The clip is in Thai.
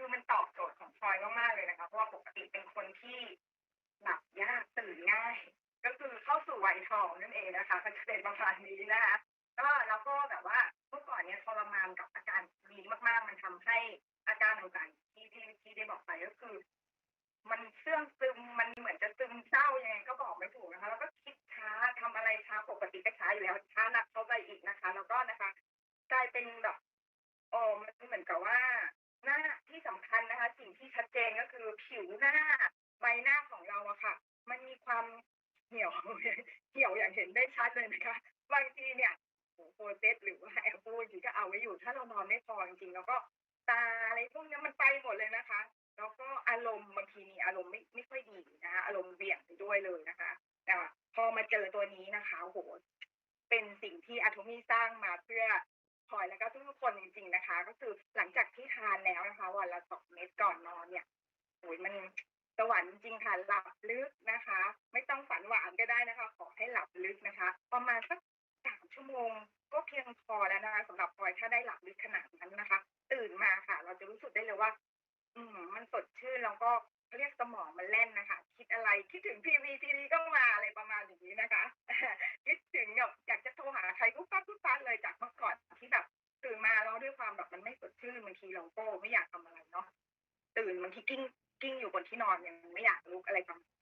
คือมันตอบโจทย์ของพลอยมากๆเลยนะคะเพราะว่าปกติเป็นคนที่หลับยากตื่นง่าย ก็คือเข้าสู่วัยทองนั่นเองนะคะมันจะเป็นประมาณนี้นะคะก็แล้วก็แบบว่าเมื่อก่อนเนี่ยทรมานกับอาการนี้มากๆ มันทำให้อาการต่างๆที่ที่ที่ได้บอกไปก็คือ มันเสื่องซึมมันเหมือนจะซึมเศร้ายังไงก็บอกไม่ถูกนะคะ แล้วก็คิดช้าทำอะไรช้าปกติก็ช้าอยู่แล้วช้าหนักเข้าไปอีกนะคะ แล้วก็นะคะกลายเป็นแบบโอ้มันเหมือนกับว่าที่สำคัญนะคะ สิ่งที่ชัดเจนก็คือผิว หน้าใบหน้าของเราอะค่ะ มันมีความเหี่ยวเหี่ยวอย่างเห็นได้ชัดเลยนะคะบางทีเนี่ยโอ้โฟเซตหรือว่าแอปเปิลจริงๆก็เอาไว้อยู่ ถ้าเรานอนไม่พอจริงๆแล้วก็ตาอะไรพวกนี้มันไปหมดเลยนะคะ แล้วก็อารมณ์บางทีมีอารมณ์ไม่ไม่ค่อยดีนะคะอารมณ์เบี่ยงไปด้วยเลยนะคะแต่ว่าพอมาเจอตัวนี้นะคะโหเป็นสิ่งที่อะโทมี่สร้างมาเพื่อพลอยแล้วก็ทุกคนจริง ๆนะคะ ก็คือหลังจากที่ทานแล้วนะคะ วันละสองเม็ดก่อนนอนเนี่ย อ้ยมันสวรรค์จริงค่ะหลับลึกนะคะ ไม่ต้องฝันหวานก็ได้นะคะ ขอให้หลับลึกนะคะ ประมาณสักสามชั่วโมง ก็เพียงพอแล้วนะคะสำหรับพลอยถ้าได้หลับลึกขนาดนั้นนะคะ ตื่นมาค่ะ เราจะรู้สึกได้เลยว่า อืม มันสดชื่นแล้วก็เขาเรียกสมองมันแล่นนะคะ คิดอะไรคิดถึงพีวีทีวีก็มาอะไรประมาณอย่างนี้นะคะคิดถึงแบบอยากจะโทรหาใครปุ๊บปั๊บปุ๊บปั๊บเลยจากเมื่อก่อนที่แบบตื่นมาแล้วด้วยความแบบมันไม่สดชื่นบางทีเราก็ไม่อยากทำอะไรเนาะตื่นบางทีกิ้ง กิ้งอยู่บนที่นอนยังไม่อยากลุกอะไรประมาณ